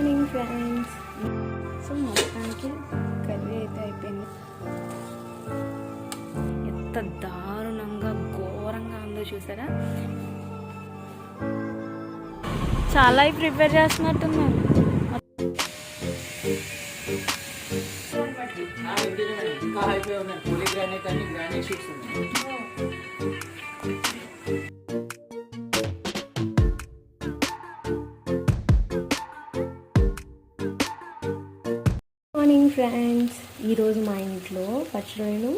Morning friends so మొత్తానికి curry అయితే అయిపోయింది. ఎంత దారుణంగా ఘోరంగా ఉందో చూసారా? చాలా ప్రిపేర్ పూలి గ్రానైట్ అన్ని గ్రానైట్ షీట్స్ ఉన్నాయి. ఫ్రెండ్స్ ఈరోజు మా ఇంట్లో పచ్చిరొయ్యలు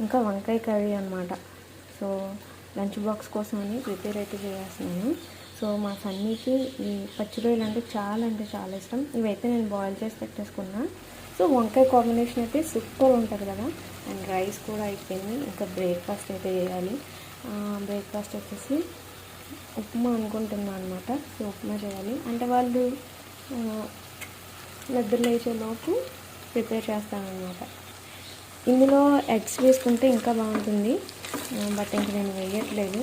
ఇంకా వంకాయ కర్రీ అనమాట సో లంచ్ బాక్స్ కోసం అని ప్రిపేర్ అయితే చేస్తున్నాను సో మా సన్నీకి ఈ పచ్చిరొయ్యలు అంటే చాలా అంటే చాలా ఇష్టం. ఇవైతే నేను బాయిల్ చేసి పెట్టేసుకున్నా. సో వంకాయ కాంబినేషన్ అయితే సూపర్ ఉంటుంది కదా. అండ్ రైస్ కూడా అయిపోయింది. ఇంకా బ్రేక్ఫాస్ట్ అయితే చేయాలి. బ్రేక్ఫాస్ట్ వచ్చేసి ఉప్మా అనుకుంటున్నాను అనమాట సో ఉప్మా చేయాలి. అంటే వాళ్ళు ఆ, నిద్ర లేచేలోపు ప్రిపేర్ చేస్తానన్నమాట. ఇందులో ఎగ్స్ వేసుకుంటే ఇంకా బాగుంటుంది. బట్ ఇంక నేను వేయట్లేదు.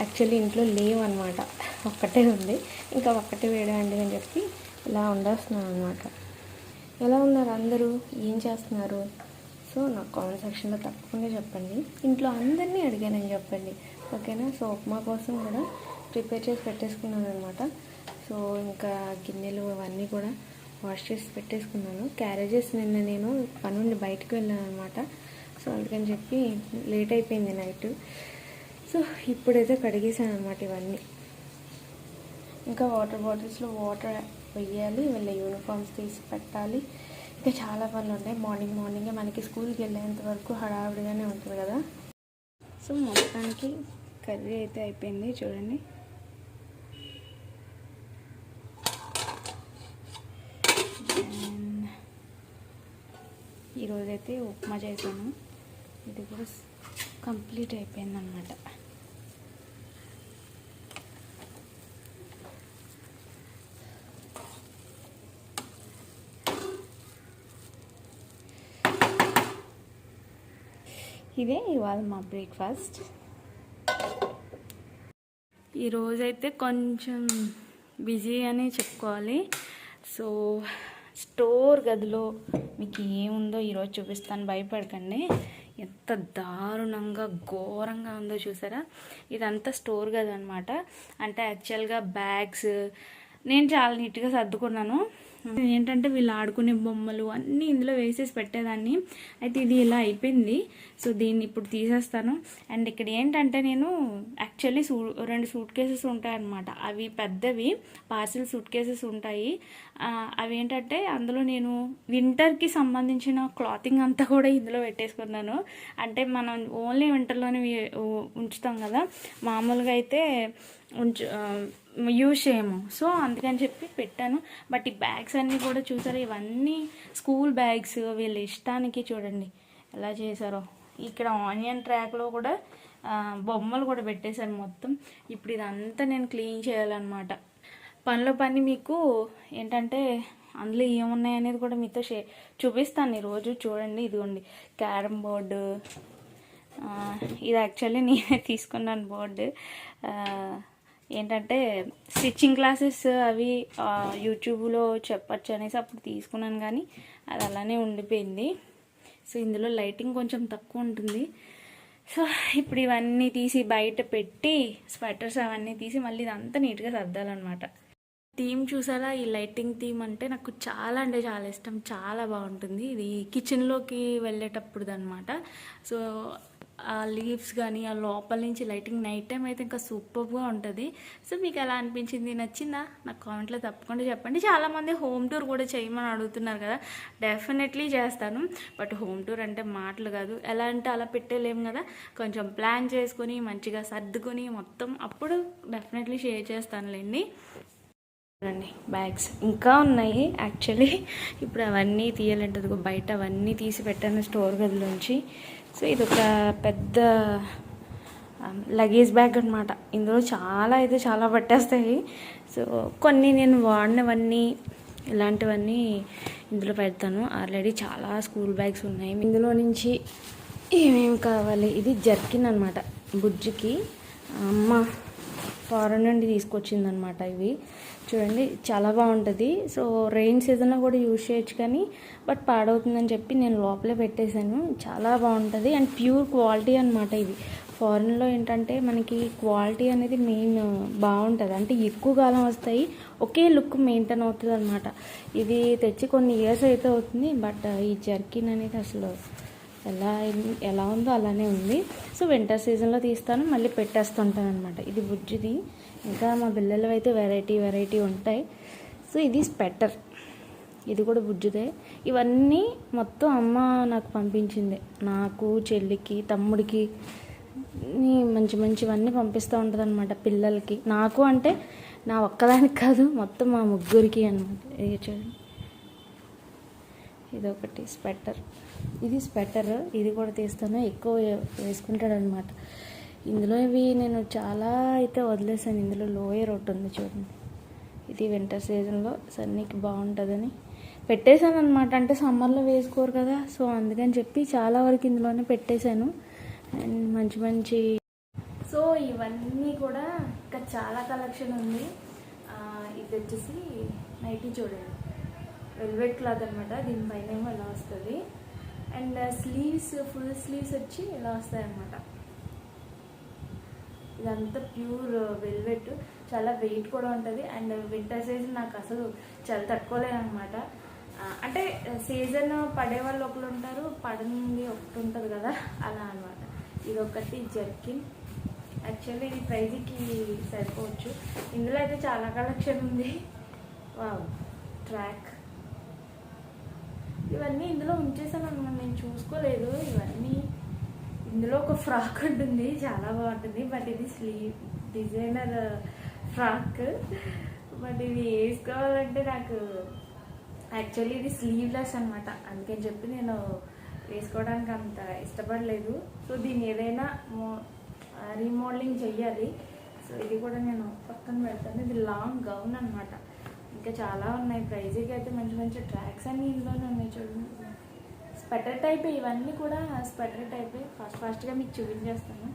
యాక్చువల్లీ ఇంట్లో లేవు అనమాట ఒక్కటే ఉంది. ఇంకా ఒక్కటే వేయడండి అని చెప్పి ఇలా వండేస్తున్నాను అనమాట ఎలా ఉన్నారు అందరూ? ఏం చేస్తున్నారు? సో నాకు కామెంట్ సెక్షన్లో తప్పకుండా చెప్పండి. ఇంట్లో అందరినీ అడిగానని చెప్పండి. ఓకేనా? సో ఉప్మా కోసం కూడా ప్రిపేర్ చేసి పెట్టేసుకున్నాను అనమాట సో ఇంకా గిన్నెలు అవన్నీ కూడా వాష్ చేసి పెట్టేసుకున్నాను. క్యారేజెస్ నిన్న నేను పని నుండి బయటకు వెళ్ళాను అనమాట సో అందుకని చెప్పి లేట్ అయిపోయింది నైట్. సో ఇప్పుడైతే కడిగేసాను అనమాట ఇవన్నీ. ఇంకా వాటర్ బాటిల్స్లో వాటర్ వెయ్యాలి వీళ్ళ యూనిఫామ్స్ తీసి పెట్టాలి. ఇంకా చాలా పనులు ఉన్నాయి. మార్నింగ్ మార్నింగే మనకి స్కూల్కి వెళ్ళేంత వరకు హడావిడిగానే ఉంటుంది కదా. సో మొత్తానికి కర్రీ అయితే అయిపోయింది. చూడండి. ఈరోజైతే ఉప్మా చేశాను. ఇది కూడా కంప్లీట్ అయిపోయింది అనమాట ఇదే ఇవాళ మా బ్రేక్ఫాస్ట్. ఈరోజైతే కొంచెం బిజీ అని చెప్పుకోవాలి. సో స్టోర్ గదిలో మీకు ఏముందో ఈరోజు చూపిస్తాను. భయపడకండి. ఎంత దారుణంగా ఘోరంగా ఉందో చూసారా? ఇదంతా స్టోర్ కదనమాట అంటే యాక్చువల్గా బ్యాగ్స్ నేను చాలా నీట్గా సర్దుకున్నాను. ఏంటంటే వీళ్ళు ఆడుకునే బొమ్మలు అన్నీ ఇందులో వేసేసి పెట్టేదాన్ని. అయితే ఇది ఇలా అయిపోయింది. సో దీన్ని ఇప్పుడు తీసేస్తాను. అండ్ ఇక్కడ ఏంటంటే నేను యాక్చువల్లీ సూ రెండు సూట్ కేసెస్ ఉంటాయి అనమాట అవి పెద్దవి పార్సిల్ సూట్ కేసెస్ ఉంటాయి. అవి ఏంటంటే అందులో నేను వింటర్కి సంబంధించిన క్లాతింగ్ అంతా కూడా ఇందులో పెట్టేసుకున్నాను. అంటే మనం ఓన్లీ వింటర్లోనే ఉంచుతాం కదా. మామూలుగా అయితే ఉంచు యూజ్ చేయము. సో అందుకని చెప్పి పెట్టాను. బట్ ఈ బ్యాగ్స్ అన్నీ కూడా చూసారు? ఇవన్నీ స్కూల్ బ్యాగ్స్ వీళ్ళ ఇష్టానికి చూడండి. ఎలా చేశారో. ఇక్కడ ఆనియన్ ట్రాక్లో కూడా బొమ్మలు కూడా పెట్టేశాను మొత్తం. ఇప్పుడు ఇదంతా నేను క్లీన్ చేయాలన్నమాట. పనిలో పని మీకు ఏంటంటే అందులో ఏమున్నాయి అనేది కూడా మీతో షే చూపిస్తాను. ఈరోజు చూడండి ఇదిగోండి. Carrom board. ఇది యాక్చువల్లీ నేనే తీసుకున్నాను బోర్డు. ఏంటంటే స్టిచ్చింగ్ క్లాసెస్ అవి యూట్యూబ్లో చెప్పచ్చు అనేసి అప్పుడు తీసుకున్నాను కానీ అది అలానే ఉండిపోయింది. సో ఇందులో లైటింగ్ కొంచెం తక్కువ ఉంటుంది. సో ఇప్పుడు ఇవన్నీ తీసి బయట పెట్టి స్వెటర్స్ అవన్నీ తీసి మళ్ళీ ఇదంతా నీట్గా సర్దాలన్నమాట. థీమ్ చూసారా? ఈ లైటింగ్ థీమ్ అంటే నాకు చాలా అంటే చాలా ఇష్టం. చాలా బాగుంటుంది. ఇది కిచెన్లోకి వెళ్ళేటప్పుడు అనమాట సో ఆ లీవ్స్ కానీ ఆ లోపల నుంచి లైటింగ్ నైట్ టైం అయితే ఇంకా సూపర్గా ఉంటుంది. సో మీకు ఎలా అనిపించింది? నచ్చిందా? నాకు కామెంట్లో తప్పకుండా చెప్పండి. చాలామంది హోమ్ టూర్ కూడా చేయమని అడుగుతున్నారు కదా. డెఫినెట్లీ చేస్తాను. బట్ హోమ్ టూర్ అంటే మాటలు కాదు. ఎలా అంటే అలా పెట్టేలేము కదా. కొంచెం ప్లాన్ చేసుకొని మంచిగా సర్దుకొని మొత్తం అప్పుడు డెఫినెట్లీ షేర్ చేస్తానులేండి. చూడండి బ్యాగ్స్ ఇంకా ఉన్నాయి. యాక్చువల్లీ ఇప్పుడు అవన్నీ తీయాలంటే బయట అవన్నీ తీసి పెట్టాను స్టోర్ గదిలోంచి. సో ఇది ఒక పెద్ద లగేజ్ బ్యాగ్ అనమాట ఇందులో చాలా అయితే చాలా పట్టేస్తాయి. సో కొన్ని నేను వాడినవన్నీ ఇలాంటివన్నీ ఇందులో పెడతాను. ఆల్రెడీ చాలా స్కూల్ బ్యాగ్స్ ఉన్నాయి. ఇందులో నుంచి ఏమేమి కావాలి? ఇది జర్కిన్ అనమాట బుజ్జికి అమ్మ ఫారెన్ నుండి తీసుకొచ్చింది అనమాట ఇవి. చూడండి చాలా బాగుంటుంది. సో రెయిన్ సీజన్లో కూడా యూజ్ చేయొచ్చు కానీ బట్ పాడవుతుందని చెప్పి నేను లోపలే పెట్టేశాను. చాలా బాగుంటుంది. అండ్ ప్యూర్ క్వాలిటీ అనమాట ఇవి ఫారెన్లో ఏంటంటే మనకి క్వాలిటీ అనేది మెయిన్ బాగుంటుంది. అంటే ఎక్కువ కాలం వస్తాయి ఒకే లుక్ మెయింటైన్ అవుతుంది అనమాట ఇది తెచ్చి కొన్ని ఇయర్స్ అయితే అవుతుంది బట్ ఈ జర్కిన్ అనేది అసలు ఎలా ఎలా ఉందో అలానే ఉంది. సో వింటర్ సీజన్లో తీస్తాను మళ్ళీ పెట్టేస్తుంటాను అనమాట ఇది బుజ్జిది. ఇంకా మా పిల్లలు అయితే వెరైటీ వెరైటీ ఉంటాయి. సో ఇది స్పెటర్. ఇది కూడా బుజ్జిదే. ఇవన్నీ మొత్తం అమ్మ నాకు పంపించింది. నాకు చెల్లికి తమ్ముడికి. మంచి మంచివన్నీ పంపిస్తూ ఉంటుంది అనమాట పిల్లలకి. నాకు అంటే నా ఒక్కదానికి కాదు మొత్తం మా ముగ్గురికి అనమాట ఇది చూడండి. ఇదొకటి స్వెటర్ ఇది స్వెటర్ ఇది కూడా తీస్తాను. ఎక్కువ వేసుకుంటాడు అనమాట ఇందులో ఇవి నేను చాలా అయితే వదిలేసాను ఇందులో లోయర్ ఒకటి ఉంది చూడండి. ఇది వింటర్ సీజన్లో సన్నీకి బాగుంటుందని పెట్టేశాను అనమాట అంటే సమ్మర్లో వేసుకోరు కదా. సో అందుకని చెప్పి చాలా వరకు ఇందులోనే పెట్టేశాను. అండ్ మంచి మంచి సో ఇవన్నీ కూడా ఇంకా చాలా కలెక్షన్ ఉంది. ఇది వచ్చేసి నైటీ చూడండి. వెల్వెట్ క్లాత్ అనమాట దీనిపైన ఏమో ఇలా వస్తుంది. అండ్ స్లీవ్స్ ఫుల్ స్లీవ్స్ వచ్చి ఇలా వస్తాయన్నమాట. ఇదంతా ప్యూర్ వెల్వెట్ చాలా వెయిట్ కూడా ఉంటుంది. అండ్ వింటర్ సీజన్ నాకు అసలు చాలా తట్టుకోలేను అనమాట అంటే సీజన్ పడే వాళ్ళు ఒకరు ఉంటారు పడనిది ఒకటి ఉంటుంది కదా అలా అనమాట ఇది ఒకటి జర్కిన్. యాక్చువల్లీ ఇది ప్రైజ్కి సరిపోవచ్చు. ఇందులో అయితే చాలా కలెక్షన్ ఉంది. Wow track. ఇవన్నీ ఇందులో ఉంచేసాను అనమాట నేను చూసుకోలేదు. ఇవన్నీ ఇందులో ఒక ఫ్రాక్ ఉంటుంది. చాలా బాగుంటుంది. బట్ ఇది స్లీవ్ డిజైనర్ ఫ్రాక్. బట్ ఇది వేసుకోవాలంటే నాకు యాక్చువల్లీ ఇది స్లీవ్లెస్ అనమాట అందుకని చెప్పి నేను వేసుకోవడానికి అంత ఇష్టపడలేదు. సో దీన్ని ఏదైనా రీమోడలింగ్ చెయ్యాలి. సో ఇది కూడా నేను పక్కన పెడతాను. ఇది లాంగ్ గౌన్ అనమాట ఇంకా చాలా ఉన్నాయి. ప్రైజీకి అయితే మంచి మంచి ట్రాక్స్ అన్నీ ఇందులోనే ఉన్నాయి చూడండి స్వెటర్ టైప్ ఇవన్నీ కూడా స్వెటర్ టైప్ ఫాస్ట్ ఫాస్ట్గా మీకు చూపించేస్తాను.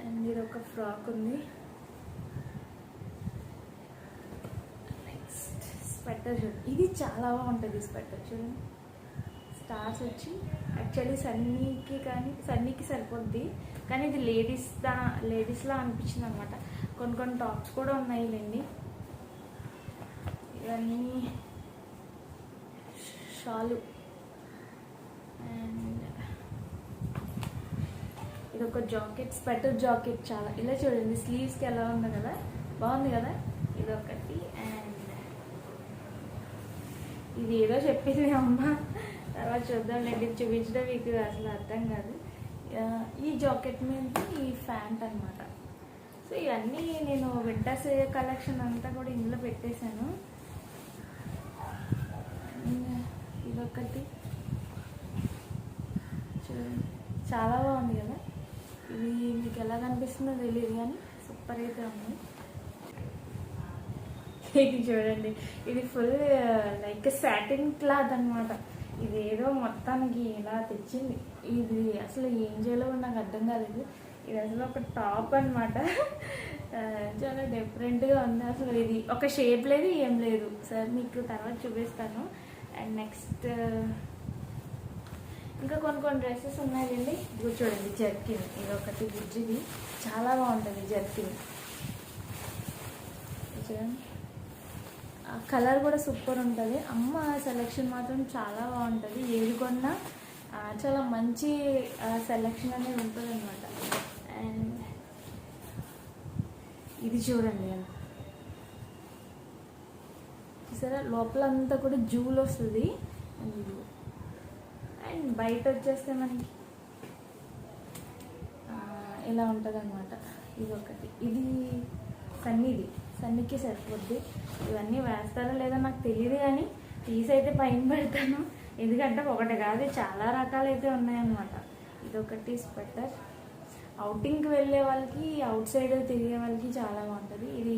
అండ్ ఇది ఒక ఫ్రాక్ ఉంది. నెక్స్ట్ స్వెటర్ చూడండి ఇది చాలా బాగుంటుంది స్వెటర్ చూడండి స్టార్స్ వచ్చి యాక్చువల్లీ సన్నీకి కానీ సన్నీకి సరిపోద్ది. కానీ ఇది లేడీస్ దా లేడీస్లా అనిపించింది అనమాట కొన్ని కొన్ని టాప్స్ కూడా ఉన్నాయి లేండి ఇవన్నీ షాలు. అండ్ ఇది ఒక జాకెట్ స్వెటర్ జాకెట్ చాలా. ఇలా చూడండి స్లీవ్స్కి ఎలా ఉంది కదా? బాగుంది కదా? ఇది ఒకటి అండ్ ఇది ఏదో చెప్పింది అమ్మ. తర్వాత చూద్దాంలేండి ఇది చూపించడం మీకు అసలు అర్థం కాదు. ఈ జాకెట్ మీద ఈ ఫ్యాంట్ అన్నమాట. సో ఇవన్నీ నేను వింటర్స్ కలెక్షన్ అంతా కూడా ఇందులో పెట్టేశాను. ఇదొకటి చూడండి. చాలా బాగుంది కదా? ఇది మీకు ఎలా కనిపిస్తుందో తెలియదు కానీ సూపర్ అయితే ఉంది. ఇది చూడండి. ఇది ఫుల్ లైక్ సాటిన్ క్లాత్ అన్నమాట. ఇది ఏదో మొత్తానికి ఇలా తెచ్చింది. ఇది అసలు ఏం చేయాలో నాకు అర్థం కాలేదు. ఇది అసలు ఒక టాప్ అనమాట చాలా డిఫరెంట్గా ఉంది అసలు ఇది. ఒక షేప్ లేదు ఏం లేదు. సార్ మీకు తర్వాత చూపిస్తాను. అండ్ నెక్స్ట్ ఇంకా కొన్ని కొన్ని డ్రెస్సెస్ ఉన్నాయండి. ఇది చూడండి జర్కిన్ ఇది ఒకటి బుజ్జిది చాలా బాగుంటుంది జర్కిన్ చూడండి. కలర్ కూడా సూపర్ ఉంటుంది. అమ్మ సెలెక్షన్ మాత్రం చాలా బాగుంటుంది. ఏది కొన్నా చాలా మంచి సెలెక్షన్ అనేది ఉంటుంది అనమాట అండ్ ఇది చూడండి. చూసారా? లోపల అంతా కూడా జూలు వస్తుంది. అండ్ అండ్ బయట వచ్చేస్తే మనకి ఇలా ఉంటుంది అనమాట ఇది ఒకటి. ఇది సన్నీది. సన్నీకి సరిపోద్ది. ఇవన్నీ వేస్తారో లేదో నాకు తెలియదు కానీ తీసి అయితే పైన పెడతాను. ఎందుకంటే ఒకటి కాదు చాలా రకాలు అయితే ఉన్నాయన్నమాట. ఇది ఒకటి అవుటింగ్కి వెళ్ళే వాళ్ళకి అవుట్ సైడ్ తిరిగే వాళ్ళకి చాలా బాగుంటుంది. ఇది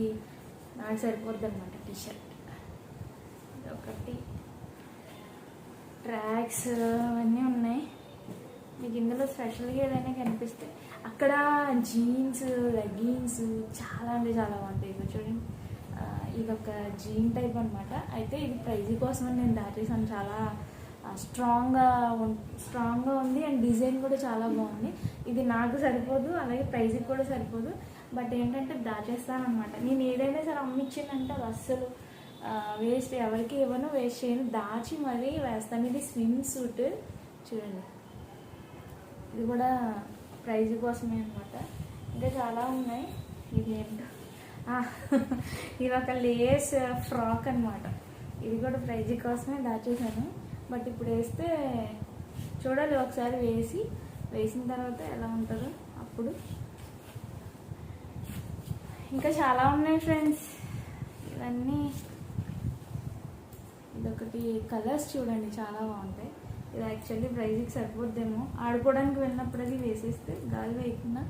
నాకు సరిపోద్ది అనమాట టీషర్ట్ ఒకటి ట్రాక్స్ అవన్నీ ఉన్నాయి. మీకు ఇందులో స్పెషల్గా ఏదైనా కనిపిస్తే అక్కడ జీన్స్ లెగ్గిన్స్ చాలా అంటే చాలా బాగుంటాయి. ఇవి చూడండి. ఇది ఒక జీన్ టైప్ అనమాట అయితే ఇది ప్రైజ్ కోసం నేను దాటేసాను చాలా స్ట్రాంగ్గా స్ట్రాంగ్గా ఉంది అండ్ డిజైన్ కూడా చాలా బాగుంది. ఇది నాకు సరిపోదు అలాగే ప్రైజ్కి కూడా సరిపోదు. బట్ ఏంటంటే దాచేస్తానమాట నేను ఏదైనా సరే అమ్మిచ్చిందంటే అది అస్సలు వేస్ట్. ఎవరికి ఇవ్వను వేస్ట్ చేయను. దాచి మరీ వేస్తాను. ఇది స్విమ్ సూట్. చూడండి. ఇది కూడా ప్రైజ్ కోసమే అనమాట ఇంకా చాలా ఉన్నాయి. ఇది ఏంటో? ఇది ఒక లేస్ ఫ్రాక్ అన్నమాట. ఇది కూడా ప్రైజ్ కోసమే దాచేసాను బట్ ఇప్పుడు వేస్తే చూడాలి ఒకసారి వేసి వేసిన తర్వాత ఎలా ఉంటుందో అప్పుడు. ఇంకా చాలా ఉన్నాయి ఫ్రెండ్స్. ఇవన్నీ. ఇదొకటి. కలర్స్ చూడండి చాలా బాగుంటాయి. ఇది యాక్చువల్లీ ప్రైజ్కి సరిపోద్దేమో. ఆడుకోవడానికి వెళ్ళినప్పుడు అది వేసేస్తే గాలి వేయకుండా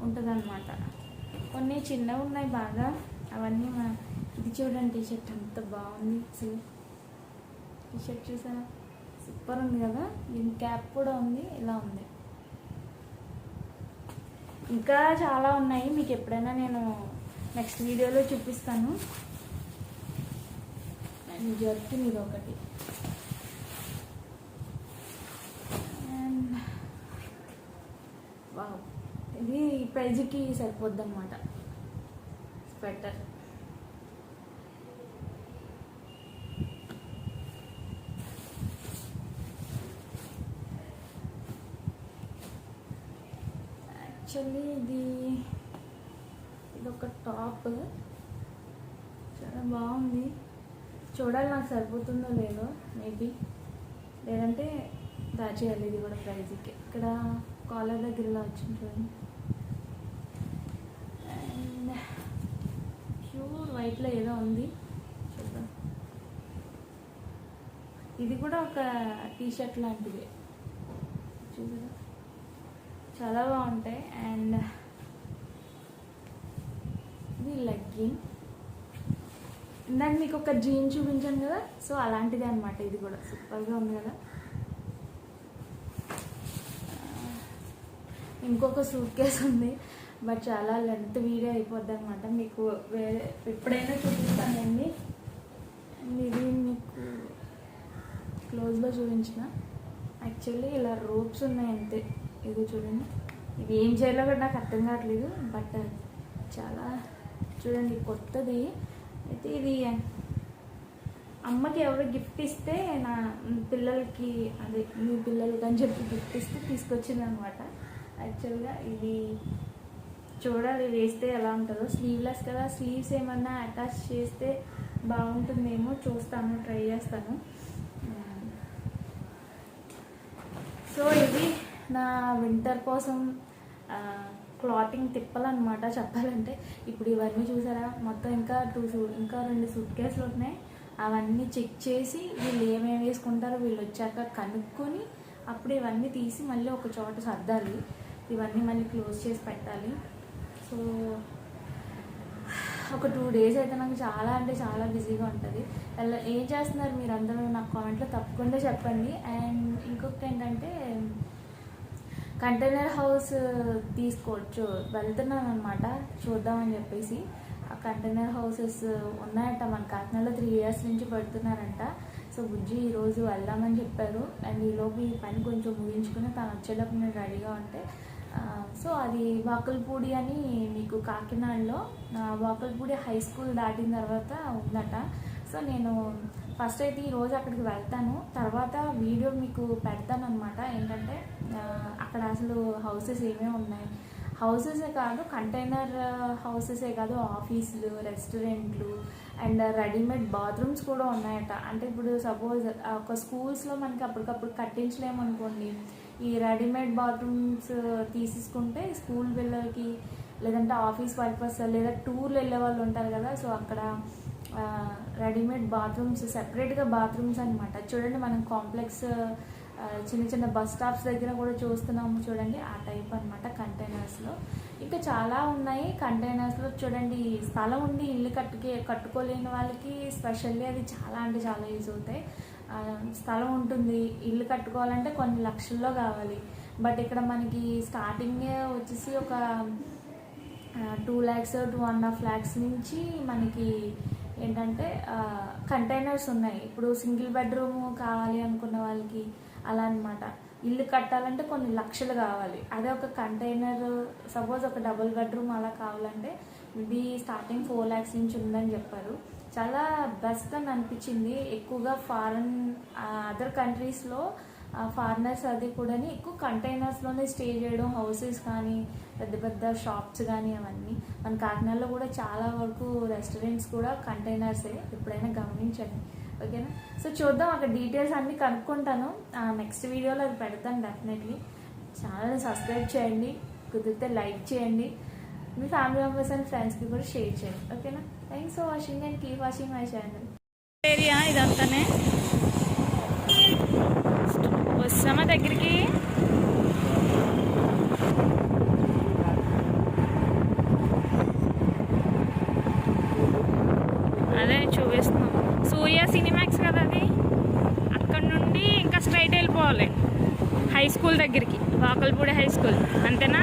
ఉంటుంది అనమాట కొన్ని చిన్నవి ఉన్నాయి బాగా. అవన్నీ మా ఇది చూడండి టీ షర్ట్ అంత బాగుంది. అసలు టీ షర్ట్ చూసారా సూపర్ ఉంది కదా? దీని క్యాప్ కూడా ఉంది ఇలా ఉంది. ఇంకా చాలా ఉన్నాయి. మీకు ఎప్పుడైనా నేను నెక్స్ట్ వీడియోలో చూపిస్తాను. అండ్ జర్కిన్ ఇది ఒకటి. And wow. ఇది ప్రైజ్కి సరిపోద్ది అనమాట స్వెటర్. యాక్చువల్లీ ఇది ఇది ఒక టాప్. చాలా బాగుంది. చూడాలి నాకు సరిపోతుందో లేదో మేబీ లేదంటే దాచేయాలి ఇది కూడా ప్రైజ్కి ఇక్కడ కాలర్ దగ్గర ఇలా వచ్చింది చూడండి. అండ్ ప్యూర్ వైట్లో ఏదో ఉంది. చూద్దాం. ఇది కూడా ఒక టీషర్ట్ లాంటిది. చూసారా చాలా బాగుంటాయి. అండ్ ఇది లెగ్గింగ్. ఇందాక మీకు ఒక జీన్ చూపించాను కదా సో అలాంటిది అనమాట ఇది కూడా. సూపర్గా ఉంది కదా. ఇంకొక సూట్ కేస్ ఉంది బట్ చాలా లెంత్ వీడియో అయిపోద్ది అనమాట మీకు వేరే ఎప్పుడైనా చూపిస్తానండి అండ్ ఇది మీకు క్లోజ్లో చూపించిన. యాక్చువల్లీ ఇలా రోప్స్ ఉన్నాయి అంతే. ఇది చూడండి. ఇది ఏం చేయాలో కూడా నాకు అర్థం కావట్లేదు బట్ చాలా చూడండి కొత్తది. అయితే ఇది అమ్మకి ఎవరు గిఫ్ట్ ఇస్తే నా పిల్లలకి అదే మీ పిల్లలకి అని చెప్పి గిఫ్ట్ ఇస్తే తీసుకొచ్చింది అనమాట యాక్చువల్గా ఇది చూడాలి వేస్తే ఎలా ఉంటుందో. స్లీవ్లెస్ కదా స్లీవ్స్ ఏమన్నా అటాచ్ చేస్తే బాగుంటుందేమో చూస్తాను ట్రై చేస్తాను. సో ఇది నా వింటర్ కోసం క్లాతింగ్ తిప్పాలన్నమాట చెప్పాలంటే. ఇప్పుడు ఇవన్నీ చూసారా? మొత్తం ఇంకా టూ షూ ఇంకా రెండు సూట్ కేసులు ఉన్నాయి. అవన్నీ చెక్ చేసి వీళ్ళు ఏమేమి వేసుకుంటారో వీళ్ళు వచ్చాక కనుక్కొని అప్పుడు ఇవన్నీ తీసి మళ్ళీ ఒక చోట సర్దాలి. ఇవన్నీ మళ్ళీ క్లోజ్ చేసి పెట్టాలి. సో ఒక టూ డేస్ అయితే నాకు చాలా అంటే చాలా బిజీగా ఉంటుంది. అలా ఏం చేస్తున్నారు మీరు అందరూ నాకు కామెంట్లో తప్పకుండా చెప్పండి. అండ్ ఇంకొకటి ఏంటంటే కంటైనర్ హౌస్ తీసుకోవచ్చు. వెళ్తున్నాను అనమాట చూద్దామని చెప్పేసి. ఆ కంటైనర్ హౌసెస్ ఉన్నాయంట. మన కాకినాడలో త్రీ ఇయర్స్ నుంచి పెడుతున్నారంట. సో బుజ్జి ఈరోజు వెళ్దామని చెప్పారు. అండ్ ఈలోపు ఈ పని కొంచెం ముగించుకుని తను వచ్చేటప్పుడు నేను రెడీగా ఉంటే సో అది వాకల్పూడి అని మీకు కాకినాడలో వాకల్పూడి హై స్కూల్ దాటిన తర్వాత ఉందట. సో నేను ఫస్ట్ అయితే ఈరోజు అక్కడికి వెళ్తాను. తర్వాత వీడియో మీకు పెడతాను అనమాట ఏంటంటే అక్కడ అసలు హౌసెస్ ఏమేమి ఉన్నాయి? హౌసెసే కాదు కంటైనర్ హౌసెసే కాదు ఆఫీసులు రెస్టారెంట్లు అండ్ రెడీమేడ్ బాత్రూమ్స్ కూడా ఉన్నాయట. అంటే ఇప్పుడు సపోజ్ ఒక స్కూల్స్లో మనకి అప్పటికప్పుడు కట్టించలేము అనుకోండి ఈ రెడీమేడ్ బాత్రూమ్స్ తీసేసుకుంటే స్కూల్ పిల్లలకి లేదంటే ఆఫీస్ పర్పస్ లేదా టూర్లు వెళ్ళే వాళ్ళు ఉంటారు కదా సో అక్కడ రెడీమేడ్ బాత్రూమ్స్ సెపరేట్గా బాత్రూమ్స్ అనమాట చూడండి మనం కాంప్లెక్స్ చిన్న చిన్న బస్ స్టాప్స్ దగ్గర కూడా చూస్తున్నాము చూడండి ఆ టైప్ అనమాట కంటైనర్స్లో ఇంకా చాలా ఉన్నాయి. కంటైనర్స్లో చూడండి స్థలం ఉండి ఇల్లు కట్టుకే కట్టుకోలేని వాళ్ళకి స్పెషల్లీ అది చాలా అంటే చాలా యూజ్ అవుతాయి. స్థలం ఉంటుంది ఇల్లు కట్టుకోవాలంటే కొన్ని లక్షల్లో కావాలి. బట్ ఇక్కడ మనకి స్టార్టింగ్ వచ్చేసి ఒక two lakhs two and half lakhs నుంచి మనకి ఏంటంటే కంటైనర్స్ ఉన్నాయి. ఇప్పుడు సింగిల్ బెడ్రూమ్ కావాలి అనుకున్న వాళ్ళకి అలా అన్నమాట. ఇల్లు కట్టాలంటే కొన్ని లక్షలు కావాలి. అదే ఒక కంటైనర్ సపోజ్ ఒక డబుల్ బెడ్రూమ్ అలా కావాలంటే మేబీ స్టార్టింగ్ ఫోర్ ల్యాక్స్ నుంచి ఉందని చెప్పారు. చాలా బెస్ట్ అని అనిపించింది. ఎక్కువగా ఫారెన్ అదర్ కంట్రీస్లో ఫారినర్స్ అది కూడా ఎక్కువ కంటైనర్స్లోనే స్టే చేయడం హౌసెస్ కానీ పెద్ద పెద్ద షాప్స్ కానీ అవన్నీ. మన కాకినాడలో కూడా చాలా వరకు రెస్టారెంట్స్ కూడా కంటైనర్సే. ఎప్పుడైనా గమనించండి. ఓకేనా? సో చూద్దాం అక్కడ డీటెయిల్స్ అన్నీ కనుక్కుంటాను. నెక్స్ట్ వీడియోలో అది పెడతాను డెఫినెట్లీ ఛానల్ని సబ్స్క్రైబ్ చేయండి కుదిరితే లైక్ చేయండి. మీ ఫ్యామిలీ మెంబర్స్ అండ్ ఫ్రెండ్స్కి కూడా షేర్ చేయండి. ఓకేనా? Thanks for watching and keep watching my channel area ఇదంతానే. వస్తామా దగ్గరికి అదే చూపిస్తున్నాం సూర్య సినిమాక్స్ కదా అది అక్కడ నుండి ఇంకా స్ట్రైట్ హై స్కూల్ దగ్గరికి. వాకల్పూడి హై స్కూల్ అంతేనా?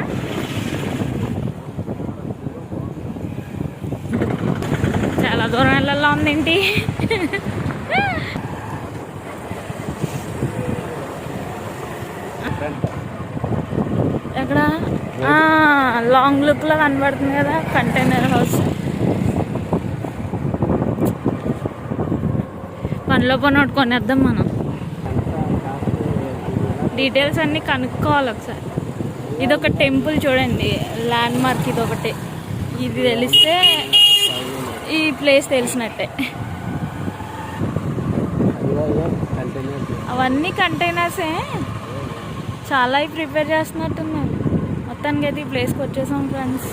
చాలా దూరం వెళ్ళాలా ఉందేంటి ఎక్కడ? లాంగ్ లుక్లో కనబడుతుంది కదా కంటైనర్ హౌస్ పనిలో పని ఒకటి కొనేద్దాం మనం. డీటెయిల్స్ అన్నీ కనుక్కోవాలి ఒకసారి. ఇది ఒక టెంపుల్ చూడండి ల్యాండ్ మార్క్ ఇది ఒకటి ఇది తెలిస్తే ఈ ప్లేస్ తెలిసినట్టే. అవన్నీ కంటైనర్సే చాలా ప్రిపేర్ చేస్తున్నట్టున్నారు. మొత్తానికి అయితే ఈ ప్లేస్కి వచ్చేసాం ఫ్రెండ్స్